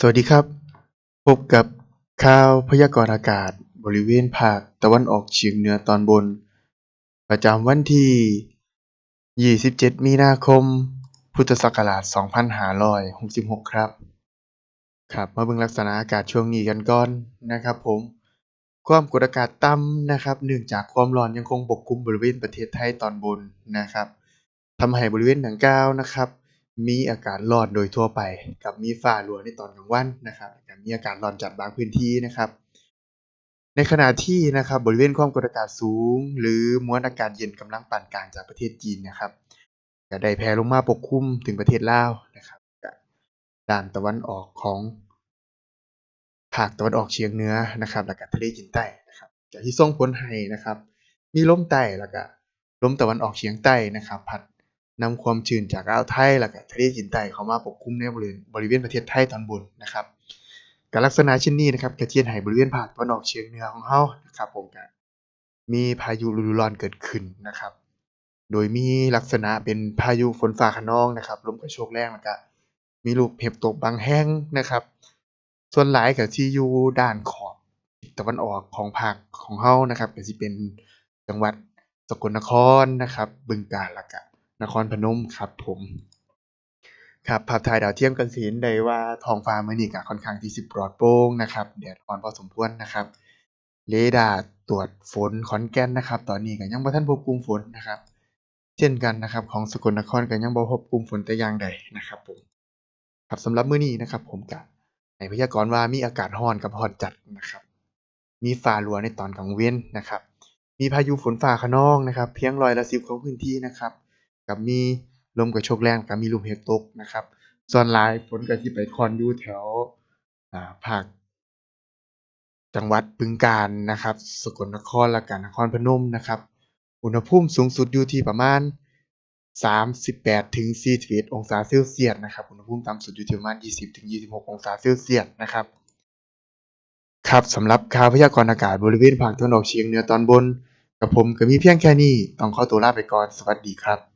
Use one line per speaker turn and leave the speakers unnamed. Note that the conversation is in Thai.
สวัสดีครับ พบกับข่าวพยากรณ์อากาศบริเวณภาคตะวันออกเฉียงเหนือตอนบน ประจำวันที่ 27 มีนาคม พุทธศักราช 2566 ครับ ครับมาเบิ่งลักษณะอากาศช่วงนี้กันก่อนนะครับผม ความกดอากาศต่ำนะครับเนื่องจากความร้อนยังคงปกคลุมบริเวณประเทศไทยตอนบนนะครับทำให้บริเวณดังกล่าวนะครับ มีอากาศร้อนโดยทั่วไป กับมีฟ้ารั่วในตอนกลางวันนะครับกับมีอากาศร้อนจัดบางพื้นที่นะครับ ในขณะที่นะครับบริเวณความกดอากาศสูง หรือมวลอากาศเย็นกำลังปานกลางจากประเทศจีนนะครับก็ได้แผ่ลงมาปกคลุมถึงประเทศลาวนะครับด้านตะวันออกของภาคตะวันออกเฉียงเหนือนะครับ แล้วก็ทะเลจีนใต้นะครับก็ที่ส่งผลให้นะครับ มีลมใต้แล้วก็ลมตะวันออกเฉียงใต้นะครับ พัด นำความชื้นจากอ่าวไทยแล้วก็ทะเลจีนใต้เข้ามาปกคลุมในบริเวณบริเวณประเทศไทยตอนบนนะครับก็ลักษณะเช่นนี้นะครับก็จะเฮ็ดให้บริเวณภาคตะวันออกเฉียงเหนือของเรานะครับผมก็มีพายุฤดูร้อนเกิดขึ้นนะครับ โดยมีลักษณะเป็นพายุฝนฟ้าคะนองนะครับลมกระโชกแรงแล้วก็มีลูกเห็บตกบางแห่งนะครับ ส่วนหลายก็สิอยู่ด้านขอบตะวันออกของภาคของเรานะครับก็สิเป็นจังหวัดสกลนครนะครับ บึงกาฬแล้วก็ นครพนมครับผมครับภาพถ่ายดาวเทียมก็สินได้ว่าท้องฟ้ามื้อนี้ก็ค่อนข้างที่สิบปลอดโปร่งนะครับแดดร้อนพอสมควรนะครับเรดาร์ตรวจฝนขอนแก่นนะครับ ตอนนี้ก็ยังบ่ทันพบกลุ่มฝนนะครับ เช่นกันนะครับ ของสกลนครก็ยังบ่พบกลุ่มฝนแต่อย่างใดนะครับผมครับสำหรับมื้อนี้นะครับ ผมก็ให้พยากรณ์ว่ามีอากาศร้อนกับร้อนจัดนะครับ มีฟ้ารัวในตอนกลางเว้นนะครับ มีพายุฝนฟ้าคะนองนะครับ เพียงร้อยละ10ของพื้นที่นะครับ กับมีลมกระโชกแรงกับมีลูกเห็บตกนะครับ ส่วนหลายฝนก็สิไปคอนอยู่แถวอ่าภาคจังหวัดบึงกาฬนะครับ สกลนครและก็นครพนมนะครับ อุณหภูมิสูงสุดอยู่ที่ประมาณ 38ถึง41องศาเซลเซียสนะครับ อุณหภูมิต่ำสุดอยู่ที่ประมาณ 20ถึง26 องศาเซลเซียสนะครับ ครับสำหรับข่าวพยากรณ์อากาศบริเวณภาคตะวันออกเฉียงเหนือตอนบน กับผมก็มีเพียงแค่นี้ ต้องขอตัวลาไปก่อน สวัสดีครับ